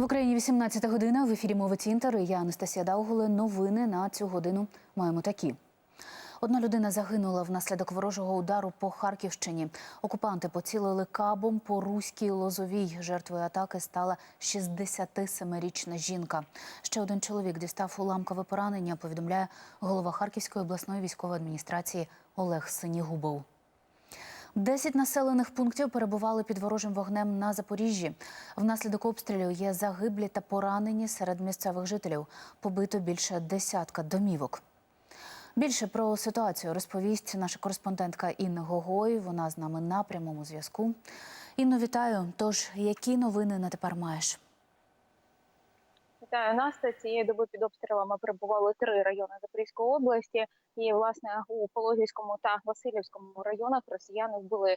В Україні 18 година. В ефірі мовить Інтер. Я Анастасія Дауголе. Новини на цю годину маємо такі. Одна людина загинула внаслідок ворожого удару по Харківщині. Окупанти поцілили кабом по руській лозовій. Жертвою атаки стала 67-річна жінка. Ще один чоловік дістав уламкове поранення. Повідомляє голова Харківської обласної військової адміністрації Олег Синігубов. Десять населених пунктів перебували під ворожим вогнем на Запоріжжі. Внаслідок обстрілів є загиблі та поранені серед місцевих жителів. Побито більше десятка домівок. Більше про ситуацію розповість наша кореспондентка Інна Гогой. Вона з нами на прямому зв'язку. Інно, вітаю. Тож, які новини на тепер маєш? Вітаю Настя. Цієї доби під обстрілами перебували три райони Запорізької області. І власне у Пологівському та Васильівському районах росіяни вбили е,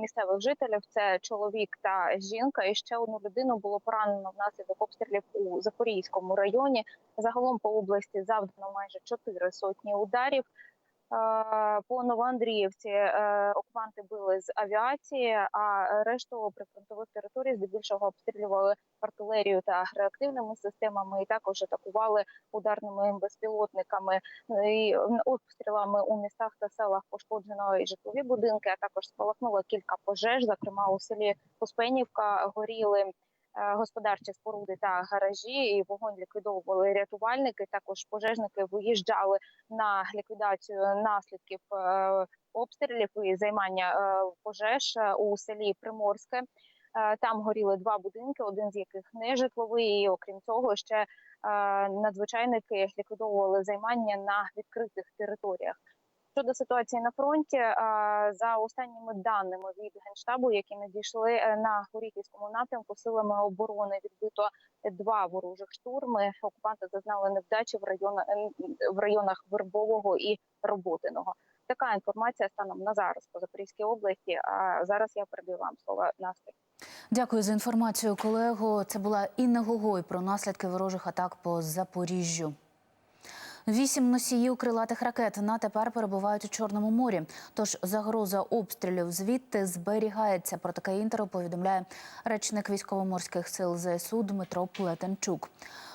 місцевих жителів. Це чоловік та жінка. І ще одну людину було поранено внаслідок обстрілів у Запорізькому районі. Загалом по області завдано майже чотири сотні ударів. По Новоандріївці е, окупанти били з авіації, а решту прифронтових територій здебільшого обстрілювали артилерію та реактивними системами, і також атакували ударними безпілотниками і обстрілами у містах та селах пошкоджено і житлові будинки. А також спалахнуло кілька пожеж. Зокрема, у селі Успенівка горіли господарчі споруди та гаражі. І вогонь ліквідовували рятувальники. Також пожежники виїжджали на ліквідацію наслідків е, обстрілів і займання е, пожеж е, у селі Приморське. Е, Там горіли два будинки, один з яких не житловий. І, окрім цього, ще е, надзвичайники ліквідовували займання на відкритих територіях. Щодо ситуації на фронті, за останніми даними від генштабу, які надійшли е, на Горіхівському напрямку, силами оборони відбито два ворожих штурми. Окупанти зазнали невдачі в районах в районах Вербового і Роботиного. Така інформація станом на зараз по Запорізькій області. А зараз я передаю вам слово Насті. Дякую за інформацію, колего. Це була Інна Гогой про наслідки ворожих атак по Запоріжжю. Вісім носіїв крилатих ракет на тепер перебувають у Чорному морі. Тож загроза обстрілів звідти зберігається. Про таке інтеро повідомляє речник військово-морських сил ЗСУ Дмитро Плетенчук.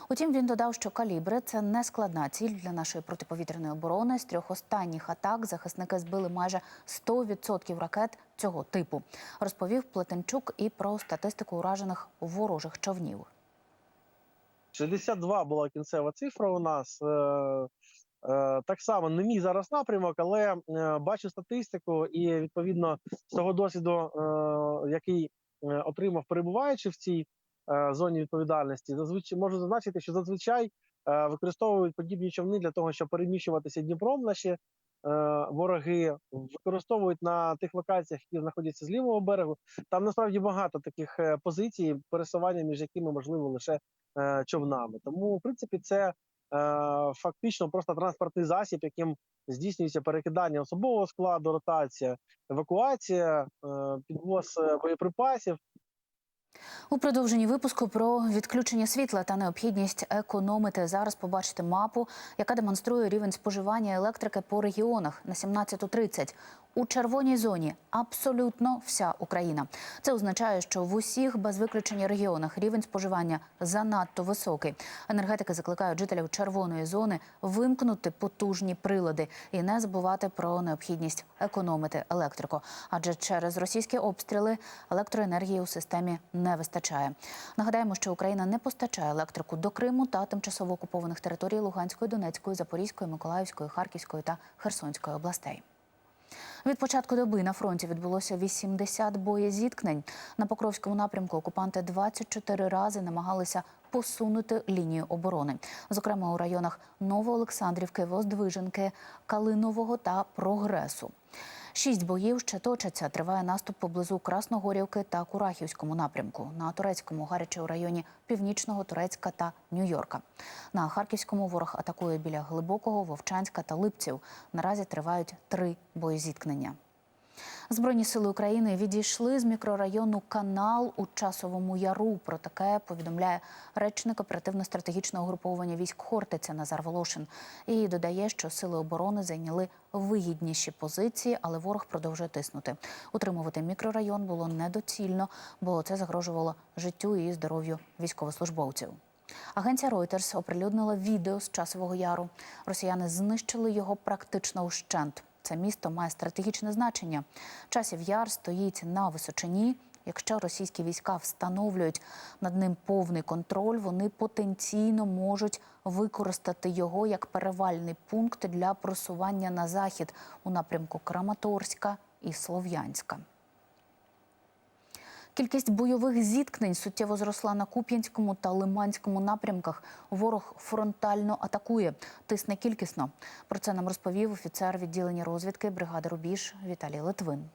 Утім, він додав, що калібри це не складна ціль для нашої протиповітряної оборони. З трьох останніх атак захисники збили майже 100% ракет цього типу. Розповів Плетенчук і про статистику уражених ворожих човнів. 62 була кінцева цифра у нас. Е, е, так само не мій зараз напрямок, але е, бачу статистику, і відповідно з того досвіду, який отримав перебуваючи в цій зоні відповідальності, зазвичай можу зазначити, що зазвичай використовують подібні човни для того, щоб переміщуватися Дніпром. Наші вороги використовують на тих локаціях, які знаходяться з лівого берегу. Там насправді багато таких позицій, пересування між якими можливо лише човнами. Тому, в принципі, це е, фактично просто транспортний засіб, яким здійснюється перекидання особового складу, ротація, евакуація, е, підвоз е, боєприпасів. У продовженні випуску про відключення світла та необхідність економити. Зараз побачите мапу, яка демонструє рівень споживання електрики по регіонах на 17.30. У червоній зоні абсолютно вся Україна. Це означає, що в усіх без виключення регіонах рівень споживання занадто високий. Енергетики закликають жителів червоної зони вимкнути потужні прилади і не забувати про необхідність економити електрику. Адже через російські обстріли електроенергії у системі вистачає. Нагадаємо, що Україна не постачає електрику до Криму та тимчасово окупованих територій Луганської, Донецької, Запорізької, Миколаївської, Харківської та Херсонської областей. Від початку доби на фронті відбулося 80 боєзіткнень. На Покровському напрямку окупанти 24 рази намагалися посунути лінію оборони, зокрема у районах Новоолександрівки, Воздвиженки, Калинового та Прогресу. Шість боїв ще точаться. Триває наступ поблизу Красногорівки та Курахівському напрямку. На турецькому гаряче у районі Північного Турецька та Нью-Йорка. На харківському ворог атакує біля Глибокого, Вовчанська та Липців. Наразі тривають три боєзіткнення. Збройні сили України відійшли з мікрорайону Канал у часовому яру. Про таке повідомляє речник оперативно-стратегічного груповання військ Хортиця Назар Волошин. І додає, що сили оборони зайняли вигідніші позиції, але ворог продовжує тиснути. Утримувати мікрорайон було недоцільно, бо це загрожувало життю і здоров'ю військовослужбовців. Агенція Reuters оприлюднила відео з часового яру. Росіяни знищили його практично ущент. Це місто має стратегічне значення. Часів яр стоїть на височині. Якщо російські війська встановлюють над ним повний контроль, вони потенційно можуть використати його як перевальний пункт для просування на захід у напрямку Краматорська і Слов'янська. Кількість бойових зіткнень суттєво зросла на Куп'янському та Лиманському напрямках. Ворог фронтально атакує, тисне кількісно. Про це нам розповів офіцер відділення розвідки бригади Рубіж Віталій Литвин.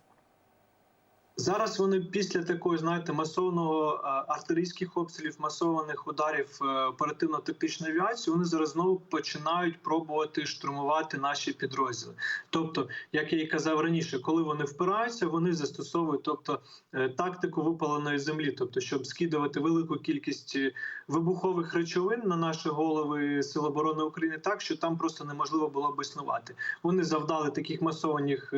Зараз вони після такої, знаєте, масованого е, артилерійських обстрілів, масованих ударів е, оперативно-тактичної авіації, вони зараз знову починають пробувати штурмувати наші підрозділи. Тобто, як я і казав раніше, коли вони впираються, вони застосовують тобто е, тактику випаленої землі, тобто, щоб скидувати велику кількість вибухових речовин на наші голови Сил оборони України, так що там просто неможливо було б існувати. Вони завдали таких масованих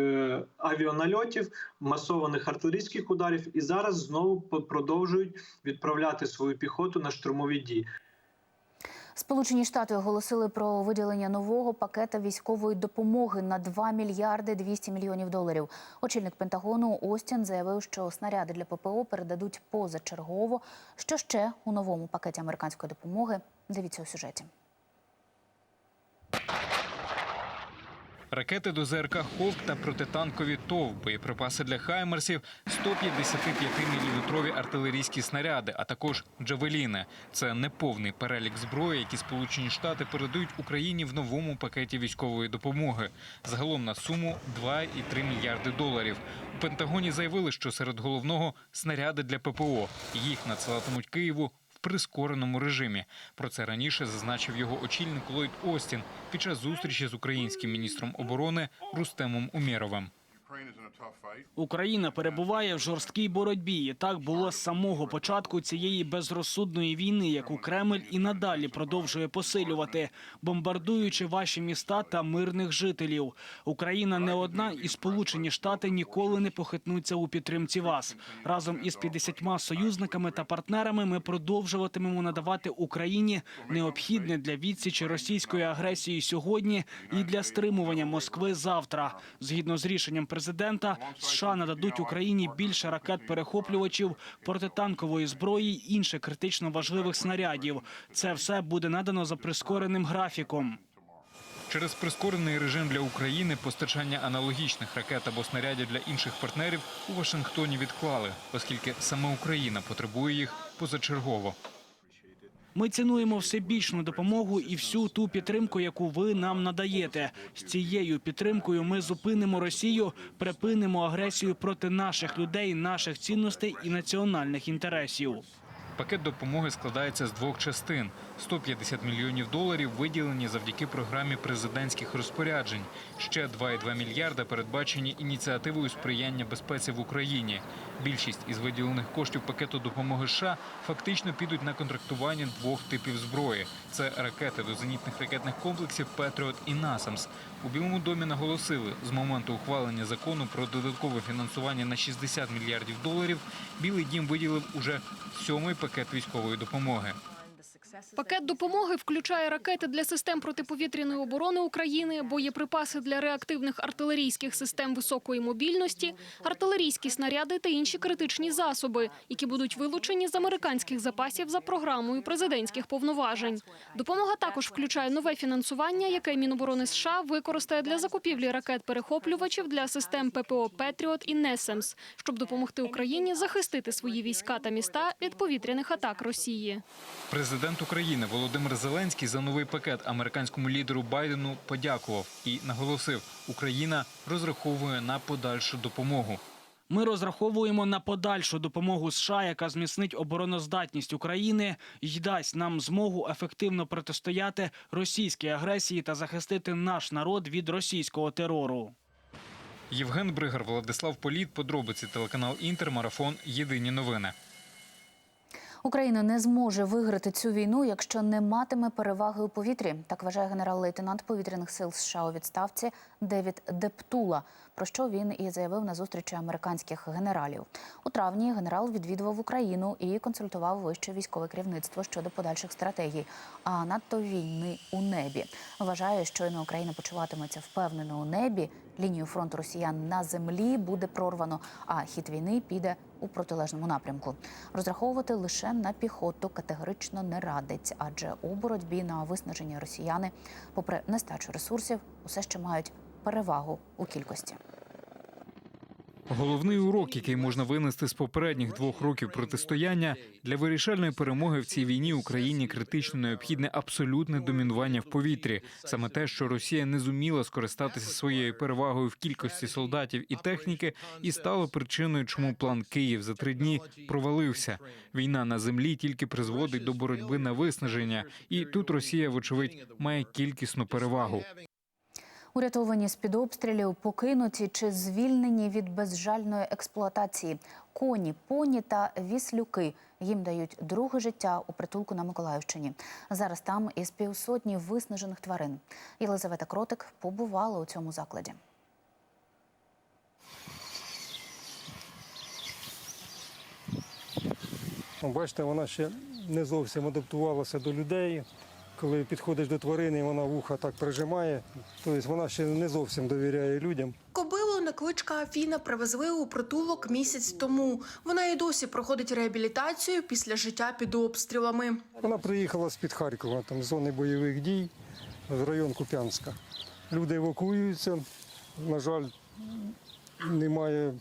авіанальотів, масованих артилерійських ударів, і зараз знову продовжують відправляти свою піхоту на штурмові дії. Сполучені Штати оголосили про виділення нового пакета військової допомоги на 2 мільярди 200 мільйонів доларів. Очільник Пентагону Остін заявив, що снаряди для ППО передадуть позачергово. Що ще у новому пакеті американської допомоги? Дивіться у сюжеті. Ракети до ЗРК «Ховк» та протитанкові ТОВ, боєприпаси для «Хаймерсів», 155-мм артилерійські снаряди, а також «Джавеліни». Це неповний перелік зброї, які Сполучені Штати передають Україні в новому пакеті військової допомоги. Загалом на суму 2,3 мільярди доларів. У Пентагоні заявили, що серед головного – снаряди для ППО. Їх надсилатимуть Києву прискореному режимі. Про це раніше зазначив його очільник Ллойд Остін під час зустрічі з українським міністром оборони Рустемом Умєровим. Україна перебуває в жорсткій боротьбі. І так було з самого початку цієї безрозсудної війни, яку Кремль і надалі продовжує посилювати, бомбардуючи ваші міста та мирних жителів. Україна не одна, і Сполучені Штати ніколи не похитнуться у підтримці вас. Разом із 50 союзниками та партнерами ми продовжуватимемо надавати Україні необхідне для відсічі російської агресії сьогодні і для стримування Москви завтра. Згідно з рішенням президента, США нададуть Україні більше ракет-перехоплювачів, протитанкової зброї й інших критично важливих снарядів. Це все буде надано за прискореним графіком. Через прискорений режим для України постачання аналогічних ракет або снарядів для інших партнерів у Вашингтоні відклали, оскільки саме Україна потребує їх позачергово. Ми цінуємо всебічну допомогу і всю ту підтримку, яку ви нам надаєте. З цією підтримкою ми зупинимо Росію, припинимо агресію проти наших людей, наших цінностей і національних інтересів. Пакет допомоги складається з двох частин: 150 мільйонів доларів виділені завдяки програмі президентських розпоряджень. Ще 2,2 мільярда передбачені ініціативою сприяння безпеці в Україні. Більшість із виділених коштів пакету допомоги США фактично підуть на контрактування двох типів зброї: це ракети до зенітних ракетних комплексів Петріот і Насамс. У Білому домі наголосили, з моменту ухвалення закону про додаткове фінансування на 60 мільярдів доларів, Білий дім виділив уже сьомий пакет військової допомоги. Пакет допомоги включає ракети для систем протиповітряної оборони України, боєприпаси для реактивних артилерійських систем високої мобільності, артилерійські снаряди та інші критичні засоби, які будуть вилучені з американських запасів за програмою президентських повноважень. Допомога також включає нове фінансування, яке Міноборони США використає для закупівлі ракет-перехоплювачів для систем ППО Петріот і Несемс, щоб допомогти Україні захистити свої війська та міста від повітряних атак Росії. Президент України Володимир Зеленський за новий пакет американському лідеру Байдену подякував і наголосив, Україна розраховує на подальшу допомогу. Ми розраховуємо на подальшу допомогу США, яка зміцнить обороноздатність України і дасть нам змогу ефективно протистояти російській агресії та захистити наш народ від російського терору. Євген Бригар, Владислав Політ, подробиці телеканал Інтер, марафон. Єдині новини. Україна не зможе виграти цю війну, якщо не матиме переваги у повітрі. Так вважає генерал-лейтенант повітряних сил США у відставці Девід Дептула. Про що він і заявив на зустрічі американських генералів. У травні генерал відвідував Україну і консультував вище військове керівництво щодо подальших стратегій, а надто війни у небі. Вважає, щойно Україна почуватиметься впевнено у небі. Лінію фронту росіян на землі буде прорвано, а хід війни піде у протилежному напрямку. Розраховувати лише на піхоту категорично не радить, адже у боротьбі на виснаження росіяни, попри нестачу ресурсів, усе ще мають перевагу у кількості. Головний урок, який можна винести з попередніх двох років протистояння для вирішальної перемоги в цій війні Україні критично необхідне абсолютне домінування в повітрі. Саме те, що Росія не зуміла скористатися своєю перевагою в кількості солдатів і техніки, і стало причиною, чому план Київ за три дні провалився. Війна на землі тільки призводить до боротьби на виснаження, і тут Росія, вочевидь, має кількісну перевагу. Урятовані з під обстрілів, покинуті чи звільнені від безжальної експлуатації. Коні, поні та віслюки їм дають друге життя у притулку на Миколаївщині. Зараз там із півсотні виснажених тварин. Єлизавета Кротик побувала у цьому закладі. Ну, Бачите, вона ще не зовсім адаптувалася до людей. Коли підходиш до тварини, вона вуха так прижимає. Тобто вона ще не зовсім довіряє людям. Кобилу на кличка Афіна привезли у притулок місяць тому. Вона і досі проходить реабілітацію після життя під обстрілами. Вона приїхала з-під Харкова, там з зони бойових дій, в район Куп'янська. Люди евакуюються. На жаль, немає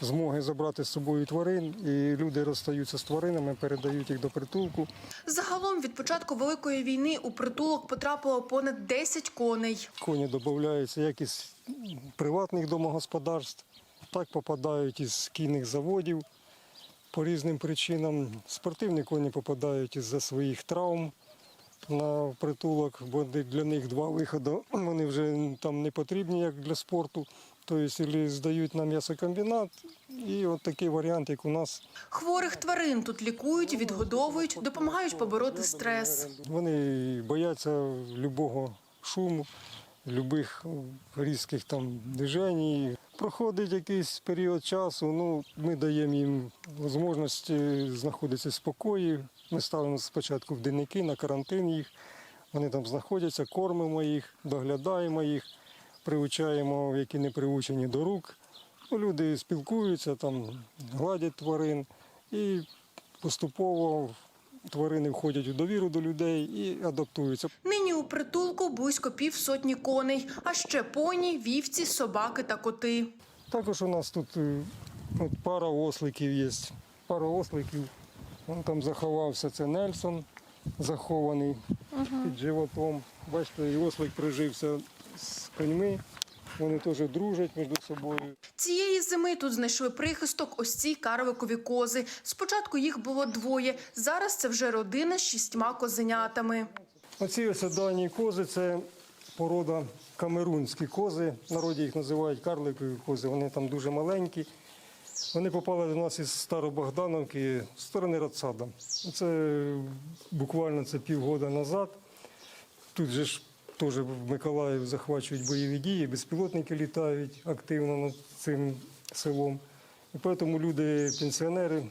змоги забрати з собою тварин, і люди розстаються з тваринами, передають їх до притулку. Загалом від початку великої війни у притулок потрапило понад 10 коней. Коні додаються як із приватних домогосподарств, так попадають із кінних заводів по різним причинам. Спортивні коні попадають із-за своїх травм на притулок, бо для них два виходи вони вже там не потрібні, як для спорту. Тобто, здають на м'ясокомбінат, і от такий варіант, як у нас. Хворих тварин тут лікують, відгодовують, допомагають побороти стрес. Вони бояться любого шуму, любих різких там движень. Проходить якийсь період часу, ну, ми даємо їм можливість знаходитися в спокої. Ми ставимо спочатку в денники, на карантин їх. Вони там знаходяться, кормимо їх, доглядаємо їх, приучаємо, які не приучені до рук. Ну, люди спілкуються, там, гладять тварин і поступово тварини входять у довіру до людей і адаптуються. Нині у притулку близько півсотні коней, а ще поні, вівці, собаки та коти. Також у нас тут е, от пара осликів є. Пара осликів. Вон там заховався, це Нельсон захований під животом. Бачите, і ослик прижився з коньми. Вони теж дружать між собою. Цієї зими тут знайшли прихисток ось ці карликові кози. Спочатку їх було двоє. Зараз це вже родина з шістьма козенятами. Оці ось дані кози це порода камерунські кози. В народі їх називають карликові кози. Вони там дуже маленькі. Вони попали до нас із Старобогдановки з сторони Радсада. Це буквально це півгода назад. Тут же ж теж в Миколаїв захвачують бойові дії, безпілотники літають активно над цим селом. І тому люди, пенсіонери,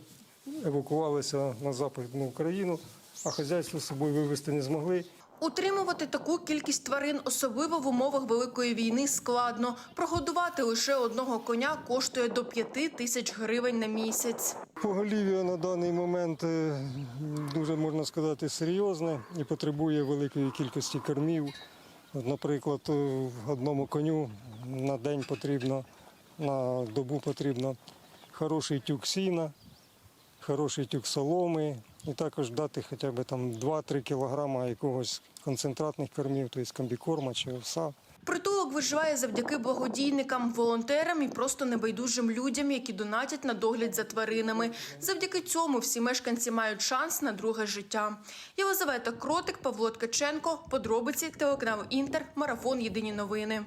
евакувалися на Западну Україну, а хазяйство з собою вивезти не змогли. Утримувати таку кількість тварин, особливо в умовах великої війни, складно. Прогодувати лише одного коня коштує до п'яти тисяч гривень на місяць. Поголів'я на даний момент е, дуже можна сказати серйозне і потребує великої кількості кормів. Наприклад, е, одному коню на день потрібно, на добу потрібно хороший тюк сіна, хороший тюк соломи, і також дати хоча б 2-3 кілограма якогось концентратних кормів, тобто комбікорма чи овса. Притулок виживає завдяки благодійникам, волонтерам і просто небайдужим людям, які донатять на догляд за тваринами. Завдяки цьому всі мешканці мають шанс на друге життя. Єлизавета Кротик, Павло Ткаченко, подробиці телеканал Інтер, марафон Єдині новини.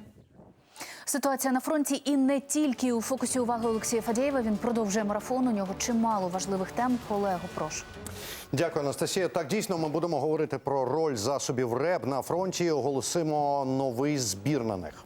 Ситуація на фронті і не тільки у фокусі уваги Олексія Фадєєва. Він продовжує марафон. У нього чимало важливих тем. Колего, прошу. Дякую, Анастасія. Так дійсно ми будемо говорити про роль засобів РЕБ на фронті. Оголосимо новий збір на них.